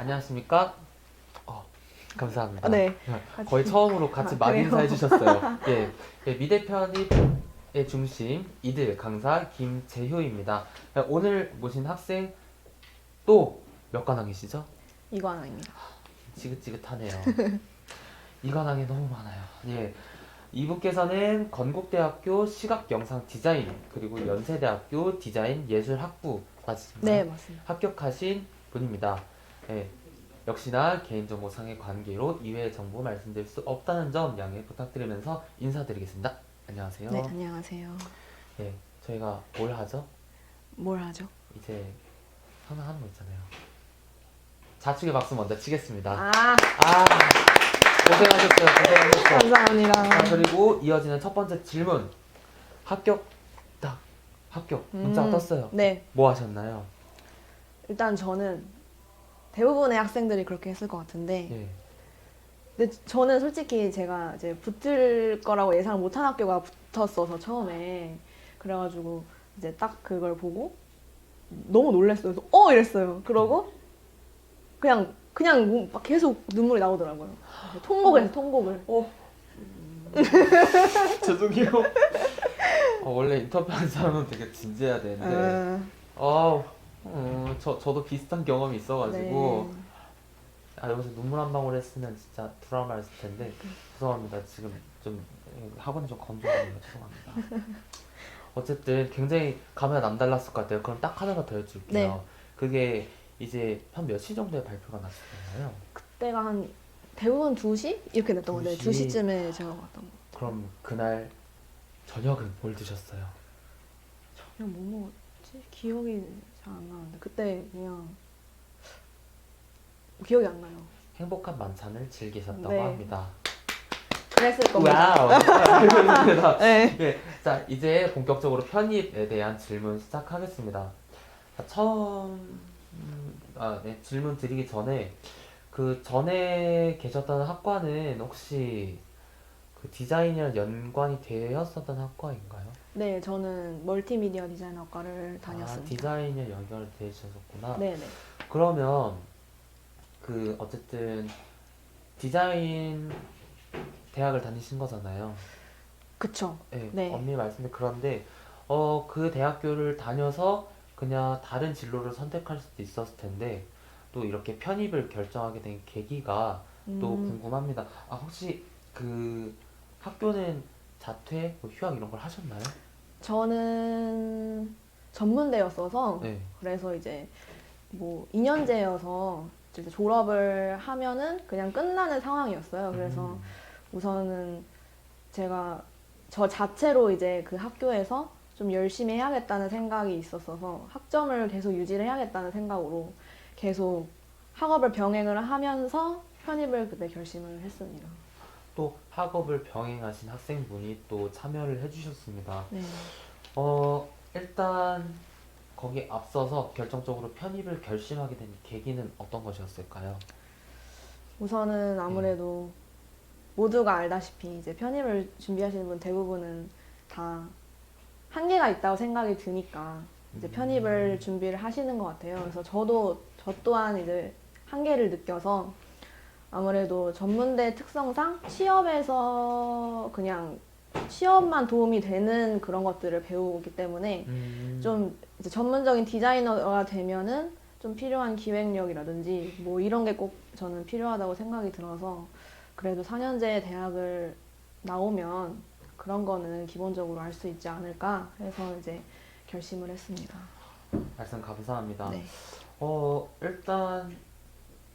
안녕하십니까? 어, 감사합니다. 아, 네. 거의 처음으로 같이 아, 막 그래요? 인사 해 주셨어요. 예, 예, 미대 편입의 중심 이들 강사 김재효입니다. 예, 오늘 모신 학생 또 몇 관왕이시죠? 이관아입니다. 지긋지긋하네요. 이관왕이 너무 많아요. 예. 이분께서는 건국대학교 시각영상 디자인 그리고 연세대학교 디자인 예술학부 맞으신가요? 네, 맞습니다. 합격하신 분입니다. 예. 역시나 개인정보상의 관계로 이외의 정보 말씀드릴 수 없다는 점 양해 부탁드리면서 인사드리겠습니다. 안녕하세요. 네, 안녕하세요. 예, 저희가 뭘 하죠? 뭘 하죠? 이제 하나 하는 거 있잖아요. 자축의 박수 먼저 치겠습니다. 아, 아, 고생하셨어요. 고생하셨어요. 감사합니다. 자, 그리고 이어지는 첫 번째 질문. 합격, 딱, 합격. 문자 가 음, 떴어요. 네, 뭐 하셨나요? 일단 저는 대부분의 학생들이 그렇게 했을 것 같은데, 예. 근데 저는 솔직히 제가 이제 붙을 거라고 예상을 못한 학교가 붙었어서 처음에 그래가지고 이제 딱 그걸 보고 너무 놀랐어요. 그래서 어 이랬어요. 그러고 그냥 그냥 뭐막 계속 눈물이 나오더라고요. 통곡을 해서 통곡을. 어. 죄송해요. 어, 원래 인터뷰하는 사람은 되게 진지해야 되는데, 아, 어, 어, 저 저도 비슷한 경험이 있어가지고, 네. 아 여기서 눈물 한 방울 했으면 진짜 트라우마였을 텐데 죄송합니다. 지금 좀 예, 학원이 좀 건조합니다. 죄송합니다. 어쨌든 굉장히 감회가 남달랐을 것 같아요. 그럼 딱 하나가 더 여쭐게요. 네. 그게 이제 한 몇 시 정도에 발표가 났었나요? 그때가 한 대부분 2시 이렇게 됐던 건데 2시. 2시쯤에 제가 갔던 거. 그럼 그날 저녁은 뭘 드셨어요? 그냥 뭐 먹었지? 기억이 잘안 나는데 그때 그냥 기억이 안 나요. 행복한 만찬을 즐기셨다고 네. 합니다. 그랬을 겁니다. 와우. 네. 네, 자 이제 본격적으로 편입에 대한 질문 시작하겠습니다. 자, 처음 음, 아, 네, 질문 드리기 전에 그 전에 계셨던 학과는 혹시 그 디자인이랑 연관이 되었었던 학과인가요? 네, 저는 멀티미디어 디자인학과를 아, 다녔습니다. 디자인이 연결되셨구나. 네, 네. 그러면 그 어쨌든 디자인 대학을 다니신 거잖아요. 그쵸. 네, 네. 언니 말씀이 그런데 어, 그 대학교를 다녀서 그냥 다른 진로를 선택할 수도 있었을 텐데 또 이렇게 편입을 결정하게 된 계기가 또 음, 궁금합니다. 아, 혹시 그 학교는 자퇴, 뭐 휴학 이런 걸 하셨나요? 저는 전문대였어서 네. 그래서 이제 뭐 2년제여서 이제 졸업을 하면은 그냥 끝나는 상황이었어요. 그래서 음, 우선은 제가 저 자체로 이제 그 학교에서 좀 열심히 해야겠다는 생각이 있었어서 학점을 계속 유지를 해야겠다는 생각으로 계속 학업을 병행을 하면서 편입을 그때 결심을 했습니다. 또 학업을 병행하신 학생분이 또 참여를 해주셨습니다. 네. 어, 일단 거기 앞서서 결정적으로 편입을 결심하게 된 계기는 어떤 것이었을까요? 우선은 아무래도 모두가 알다시피 이제 편입을 준비하시는 분 대부분은 다 한계가 있다고 생각이 드니까 이제 음. 편입을 준비를 하시는 것 같아요. 그래서 저도 저 또한 이제 한계를 느껴서 아무래도 전문대 특성상 취업에서 그냥 취업만 도움이 되는 그런 것들을 배우기 때문에 음, 좀 전문적인 디자이너가 되면은 좀 필요한 기획력이라든지 뭐 이런 게 꼭 저는 필요하다고 생각이 들어서 그래도 4년제 대학을 나오면 그런 거는 기본적으로 알 수 있지 않을까 해서 이제 결심을 했습니다. 말씀 감사합니다. 네. 어, 일단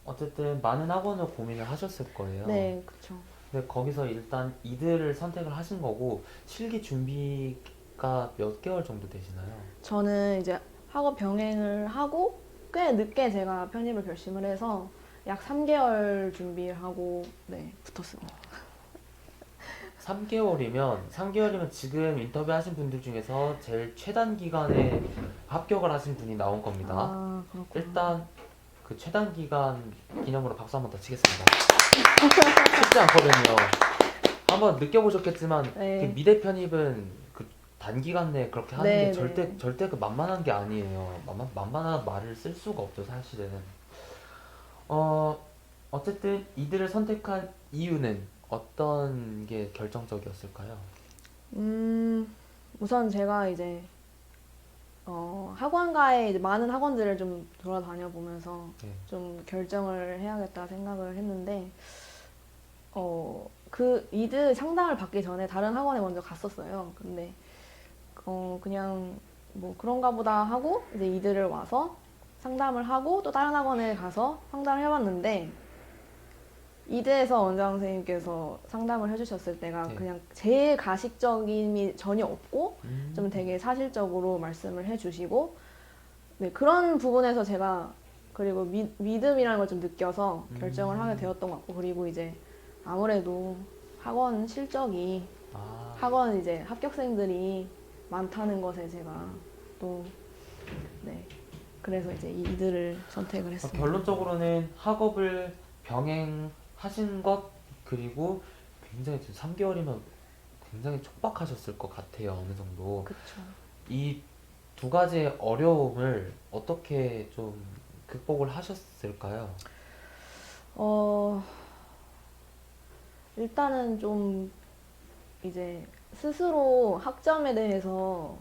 어쨌든 많은 학원을 고민을 하셨을 거예요. 네, 그렇죠. 근데 거기서 일단 이들을 선택을 하신 거고 실기 준비가 몇 개월 정도 되시나요? 저는 이제 학업 병행을 하고 꽤 늦게 제가 편입을 결심을 해서 약 3개월 준비를 하고 네, 붙었습니다. 3개월이면 3개월이면 지금 인터뷰하신 분들 중에서 제일 최단 기간에 합격을 하신 분이 나온 겁니다. 아, 그렇구나. 일단 그 최단 기간 기념으로 박수 한 번 더 치겠습니다. 쉽지 않거든요. 한번 느껴보셨겠지만 네. 그 미대 편입은 그 단기간 내에 그렇게 하는 네, 게 절대 네. 절대 그 만만한 게 아니에요. 만만 만만한 말을 쓸 수가 없죠 사실은. 어, 어쨌든 이들을 선택한 이유는 어떤 게 결정적이었을까요? 음, 우선 제가 이제 어, 학원가에 이제 많은 학원들을 좀 돌아다녀 보면서 네. 좀 결정을 해야겠다 생각을 했는데 어, 그 이드 상담을 받기 전에 다른 학원에 먼저 갔었어요. 근데 어, 그냥 뭐 그런가 보다 하고 이제 이드를 와서 상담을 하고 또 다른 학원에 가서 상담을 해봤는데 이드에서 원장 선생님께서 상담을 해주셨을 때가 네. 그냥 제일 가식적임이 전혀 없고 음. 좀 되게 사실적으로 말씀을 해주시고 네, 그런 부분에서 제가 그리고 미, 믿음이라는 걸 좀 느껴서 결정을 음. 하게 되었던 것 같고 그리고 이제 아무래도 학원 실적이 아, 학원 이제 합격생들이 많다는 것에 제가 또 네. 그래서 이제 이- 이들을 선택을 어, 했습니다. 결론적으로는 학업을 병행 하신 것 그리고 굉장히 지금 3개월이면 굉장히 촉박하셨을 것 같아요 어느 정도 그렇죠. 이두 가지의 어려움을 어떻게 좀 극복을 하셨을까요? 어, 일단은 좀 이제 스스로 학점에 대해서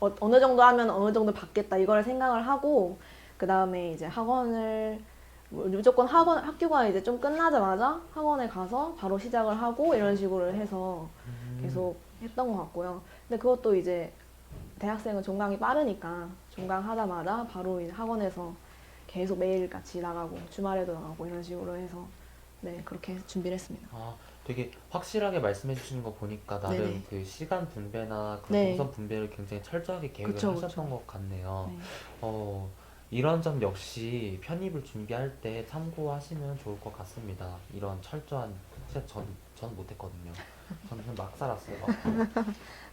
어, 어느 정도 하면 어느 정도 받겠다 이걸 생각을 하고 그 다음에 이제 학원을 뭐 무조건 학원 학교가 이제 좀 끝나자마자 학원에 가서 바로 시작을 하고 이런 식으로 해서 음. 계속 했던 것 같고요. 근데 그것도 이제 대학생은 종강이 빠르니까 종강하자마자 바로 이제 학원에서 계속 매일 같이 나가고 주말에도 나가고 이런 식으로 해서 네 그렇게 해서 준비를 했습니다. 아, 되게 확실하게 말씀해 주시는 거 보니까 나름 네네. 그 시간 분배나 그 네. 우선 분배를 굉장히 철저하게 계획을 그쵸, 하셨던 그쵸. 것 같네요. 네. 어, 이런 점 역시 편입을 준비할 때 참고하시면 좋을 것 같습니다. 이런 철저한 진짜 전, 전 못했거든요. 저는 막 살았어요. 막.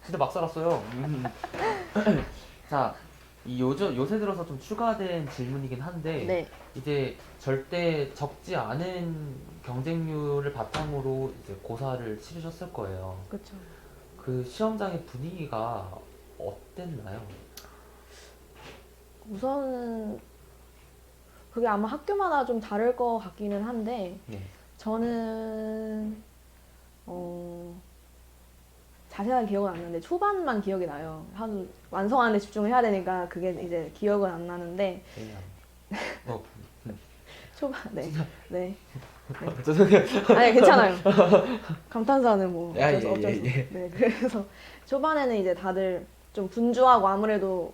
진짜 막 살았어요. 음. 자, 이 요즘 요새 들어서 좀 추가된 질문이긴 한데 네. 이제 절대 적지 않은 경쟁률을 바탕으로 이제 고사를 치르셨을 거예요. 그렇죠. 그 시험장의 분위기가 어땠나요? 우선 그게 아마 학교마다 좀 다를 것 같기는 한데 네. 저는 어 자세한 기억은 안 나는데 초반만 기억이 나요. 한 완성하는 데 집중을 해야 되니까 그게 이제 기억은 안 나는데 그냥 어, 초반 네. 네. 죄송해요. 아니 괜찮아요. 감탄사는 뭐 아, 어쩔 수 예, 어쩔 예, 수. 예. 네 그래서 초반에는 이제 다들 좀 분주하고 아무래도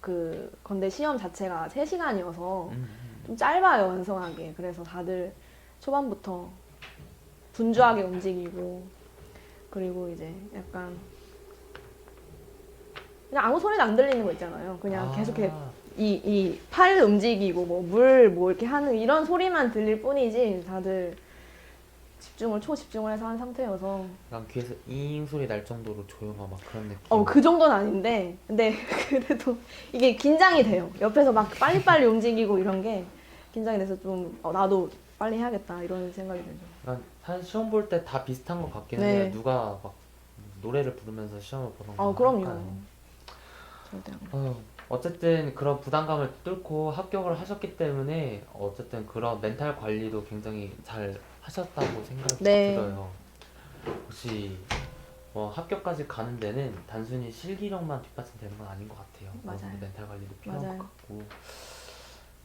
그 건대 시험 자체가 3시간이어서 음, 좀 짧아요 완성하기. 그래서 다들 초반부터 분주하게 움직이고 그리고 이제 약간 그냥 아무 소리도 안 들리는 거 있잖아요. 그냥 아, 계속 이렇게 이, 이 팔 움직이고 뭐 물뭐 이렇게 하는 이런 소리만 들릴 뿐이지 다들 집중을 초집중을 해서 한 상태여서 약간 귀에서 잉 소리 날 정도로 조용한 막 그런 느낌. 어 그 정도는 아닌데 근데 그래도 이게 긴장이 돼요 옆에서 막 빨리빨리 움직이고 이런 게 긴장이 돼서 좀 어, 나도 빨리 해야겠다 이런 생각이 들죠 약간 사실 시험 볼 때 다 비슷한 것 같긴 네. 해요. 누가 막 노래를 부르면서 시험을 보는 거 어 그럼요? 절대 안 어, 어쨌든 그런 부담감을 뚫고 합격을 하셨기 때문에 어쨌든 그런 멘탈 관리도 굉장히 잘 하셨다고 생각이 네. 들어요. 혹시 뭐 합격까지 가는 데는 단순히 실기력만 뒷받침되는 건 아닌 것 같아요. 맞아요. 멘탈 관리도 필요한 맞아요. 것 같고.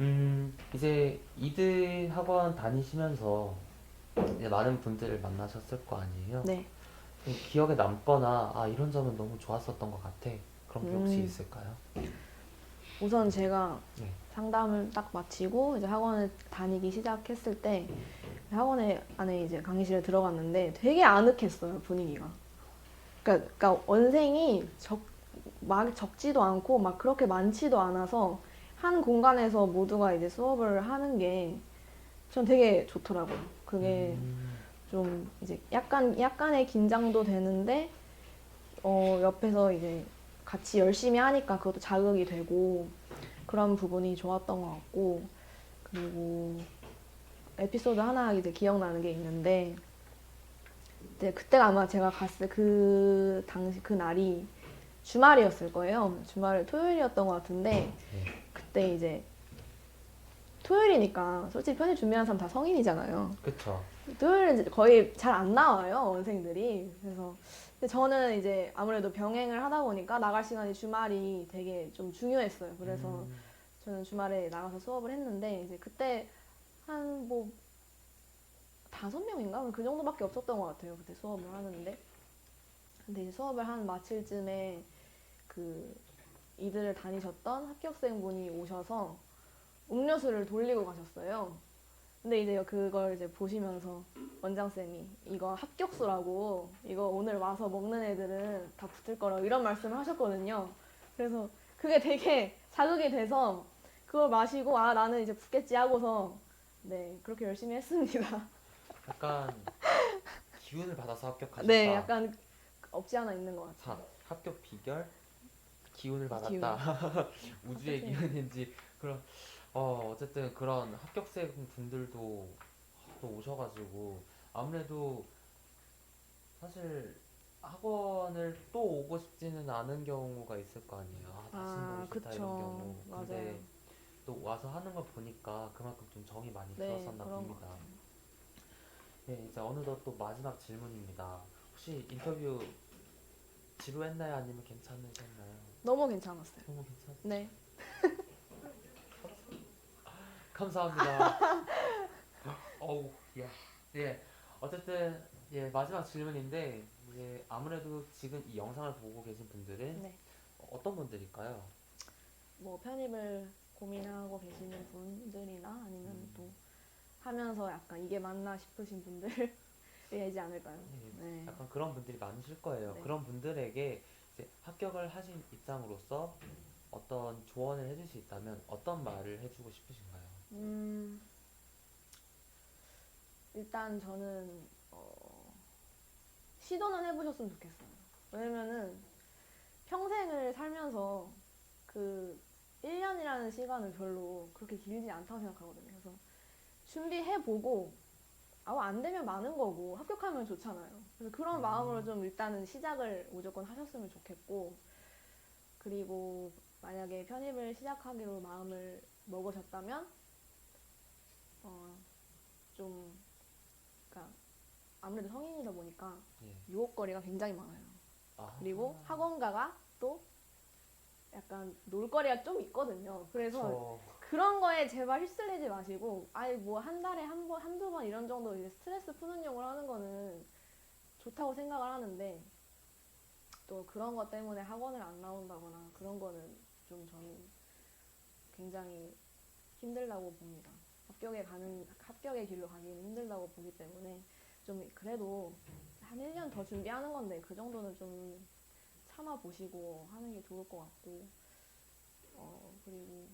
음, 이제 이드 학원 다니시면서 이제 많은 분들을 만나셨을 거 아니에요? 네 좀 기억에 남거나 아 이런 점은 너무 좋았었던 것 같아. 그런 게 혹시 음. 있을까요? 우선 제가 네. 상담을 딱 마치고 이제 학원을 다니기 시작했을 때 학원에 안에 이제 강의실에 들어갔는데 되게 아늑했어요 분위기가. 그러니까, 그러니까 원생이 적, 막 적지도 않고 막 그렇게 많지도 않아서 한 공간에서 모두가 이제 수업을 하는 게 전 되게 좋더라고요. 그게 음, 좀 이제 약간 약간의 긴장도 되는데 어 옆에서 이제 같이 열심히 하니까 그것도 자극이 되고 그런 부분이 좋았던 것 같고 그리고 에피소드 하나 이제 기억나는 게 있는데 이제 그때가 아마 제가 갔을 그 당시 그 날이 주말이었을 거예요. 주말 토요일이었던 것 같은데 네. 그때 이제 토요일이니까 솔직히 편입 준비하는 사람 다 성인이잖아요. 그쵸. 토요일은 거의 잘 안 나와요 원생들이. 그래서 근데 저는 이제 아무래도 병행을 하다 보니까 나갈 시간이 주말이 되게 좀 중요했어요. 그래서 음, 저는 주말에 나가서 수업을 했는데 이제 그때 한 뭐 다섯 명인가 그 정도밖에 없었던 것 같아요. 그때 수업을 하는데 근데 이제 수업을 한 마칠 쯤에 그 이들을 다니셨던 합격생분이 오셔서 음료수를 돌리고 가셨어요. 근데 이제 그걸 이제 보시면서 원장쌤이 이거 합격수라고 이거 오늘 와서 먹는 애들은 다 붙을 거라고 이런 말씀을 하셨거든요. 그래서 그게 되게 자극이 돼서 그걸 마시고 아 나는 이제 붙겠지 하고서 네 그렇게 열심히 했습니다. 약간 기운을 받아서 합격하셨다. 네 약간 없지 않아 있는 것 같아요. 자, 합격 비결 기운을 기운. 받았다. 우주의 합격생. 기운인지 그런 어 어쨌든 그런 합격생 분들도 또 오셔가지고 아무래도 사실 학원을 또 오고 싶지는 않은 경우가 있을 거 아니에요. 아, 다시 아, 보고 싶다 그쵸. 이런 경우. 근데 맞아요. 또 와서 하는 걸 보니까 그만큼 좀 정이 많이 네 들었었나 그런 것 봅니다. 같아요. 네, 이제 어느덧 또 마지막 질문입니다. 혹시 인터뷰 지루했나요? 아니면 괜찮으셨나요? 너무 괜찮았어요. 너무 괜찮. 네. 감사합니다. 어우, 야, 예. 어쨌든 예 마지막 질문인데 이제 아무래도 지금 이 영상을 보고 계신 분들은 네. 어떤 분들일까요? 뭐 편입을 고민하고 계시는 분들이나 아니면 음. 또 하면서 약간 이게 맞나 싶으신 분들이지 않을까요? 네, 네. 약간 그런 분들이 많으실 거예요. 네. 그런 분들에게 이제 합격을 하신 입장으로서 어떤 조언을 해줄 수 있다면 어떤 말을 해주고 싶으신가요? 음, 일단 저는 어, 시도는 해보셨으면 좋겠어요. 왜냐면은 평생을 살면서 그 1년이라는 시간은 별로 그렇게 길지 않다고 생각하거든요. 그래서 준비해보고 아무 안 되면 많은 거고 합격하면 좋잖아요. 그래서 그런 음. 마음으로 좀 일단은 시작을 무조건 하셨으면 좋겠고 그리고 만약에 편입을 시작하기로 마음을 먹으셨다면 어, 좀, 그니까, 아무래도 성인이다 보니까 예. 유혹거리가 굉장히 많아요. 아, 그리고 학원가가 또 약간 놀거리가 좀 있거든요. 그래서 저, 그런 거에 제발 휩쓸리지 마시고, 아예 뭐 한 달에 한 번, 한두 번 이런 정도 이제 스트레스 푸는 용으로 하는 거는 좋다고 생각을 하는데, 또 그런 것 때문에 학원을 안 나온다거나 그런 거는 좀 저는 굉장히 힘들다고 봅니다. 합격에 가는, 합격의 길로 가기는 힘들다고 보기 때문에 좀 그래도 한 1년 더 준비하는 건데 그 정도는 좀 참아 보시고 하는 게 좋을 것 같고, 어, 그리고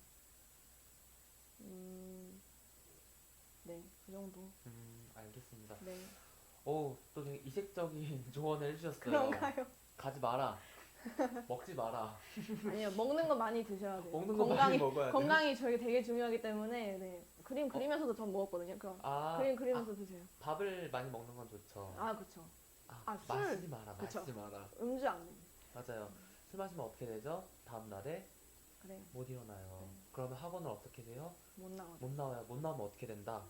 음, 네, 그 정도. 음, 알겠습니다. 네. 오, 또 되게 이색적인 조언을 해주셨어요. 그런가요? 가지 마라. 먹지 마라. 아니요, 먹는 거 많이 드셔야 돼요. 먹는 거 많이 건강이, 먹어야 돼요. 건강이 저희 되게 중요하기 때문에, 네. 그림 그리면서도 전 먹었거든요. 그럼 아, 그림 그리면서 드세요. 아, 밥을 많이 먹는 건 좋죠. 아, 그쵸. 아, 아, 술. 마시지 마라, 그쵸. 마시지 마라. 음주 안 돼. 맞아요. 술 마시면 어떻게 되죠? 다음 날에 그래요. 못 일어나요. 네. 그러면 학원을 어떻게 돼요? 못 나가죠. 못 나와요. 못 나오면 어떻게 된다?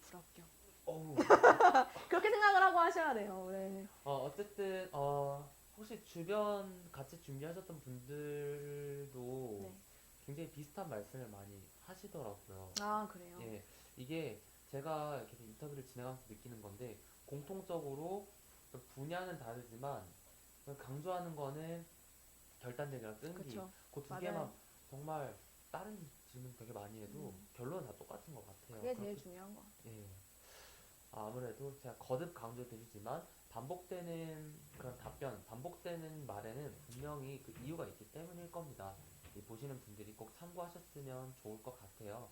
불합격. 어우. 그렇게 생각을 하고 하셔야 돼요. 네. 어, 어쨌든 어, 혹시 주변 같이 준비하셨던 분들도 네. 굉장히 비슷한 말씀을 많이 하시더라고요. 아, 그래요? 예, 이게 제가 이렇게 인터뷰를 진행하면서 느끼는 건데 공통적으로 분야는 다르지만 강조하는 거는 결단력이랑 끈기 그쵸. 그두 맞아요. 개만 정말 다른 질문 되게 많이 해도 음. 결론은 다 똑같은 것 같아요. 그게 제일 그렇기- 중요한 것 같아요. 예. 아, 아무래도 제가 거듭 강조드리지만 반복되는 그런 답변, 반복되는 말에는 분명히 그 이유가 있기 때문일 겁니다. 이 보시는 분들이 꼭 참고하셨으면 좋을 것 같아요.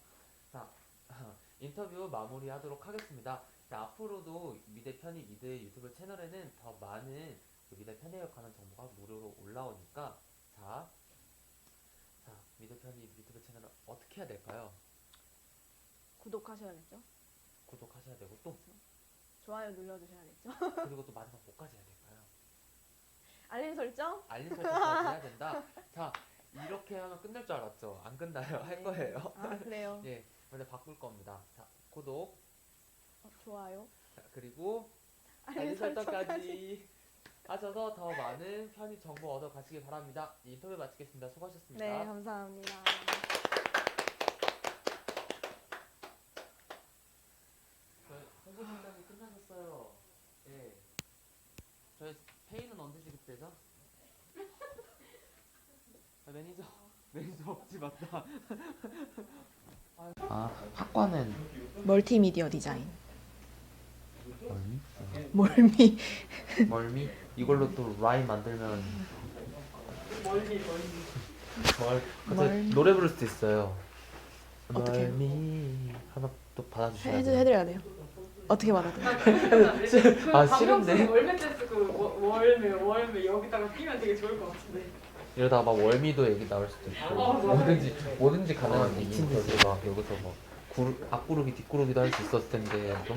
자, 인터뷰 마무리하도록 하겠습니다. 자, 앞으로도 미대 편입 미드 유튜브 채널에는 더 많은 그 미대 편입에 관한 정보가 무료로 올라오니까 자, 자 미대 편입 유튜브 채널을 어떻게 해야 될까요? 구독하셔야겠죠? 구독하셔야 되고 또 좋아요 눌러주셔야겠죠? 그리고 또 마지막 뭐까지 해야 될까요? 알림 설정? 알림 설정까지 해야 된다. 자, 이렇게 하면 끝날 줄 알았죠? 안 끝나요. 할 거예요. 아 그래요. 예, 근데 바꿀 겁니다. 자, 구독, 어, 좋아요. 자, 그리고 알림 알림 설정까지. 하셔서 더 많은 편의 정보 얻어 가시기 바랍니다. 이 인터뷰 마치겠습니다. 수고하셨습니다. 네 감사합니다. 저희 선수 상담이 끝나셨어요. 예. 저희 페이는 언제 지급되죠? 아, 매니저, 매니저 없지 맞다. 아, 학과는 멀티미디어 디자인. 멀미? 멀미. 멀미? 이걸로 또 라임 만들면 멀미 멀미. 뭘? 멀미. 노래 부를 수도 있어요. 어떡해요? 멀미 하나 또 받아주셔야 해드 돼요. 해드려야 돼요. 어떻게 받아요? 아 싫은데? 월매 댄스 그 워- 월매 월매 여기다가 끼면 되게 좋을 것 같은데. 이러다가 막 월미도 얘기 나올 수도 있고 어, 맞아. 뭐든지 뭐든지 가능한 미친 듯이 막 여기서 막 구르, 앞구르기 뒷구르기도 할 수 있었을 텐데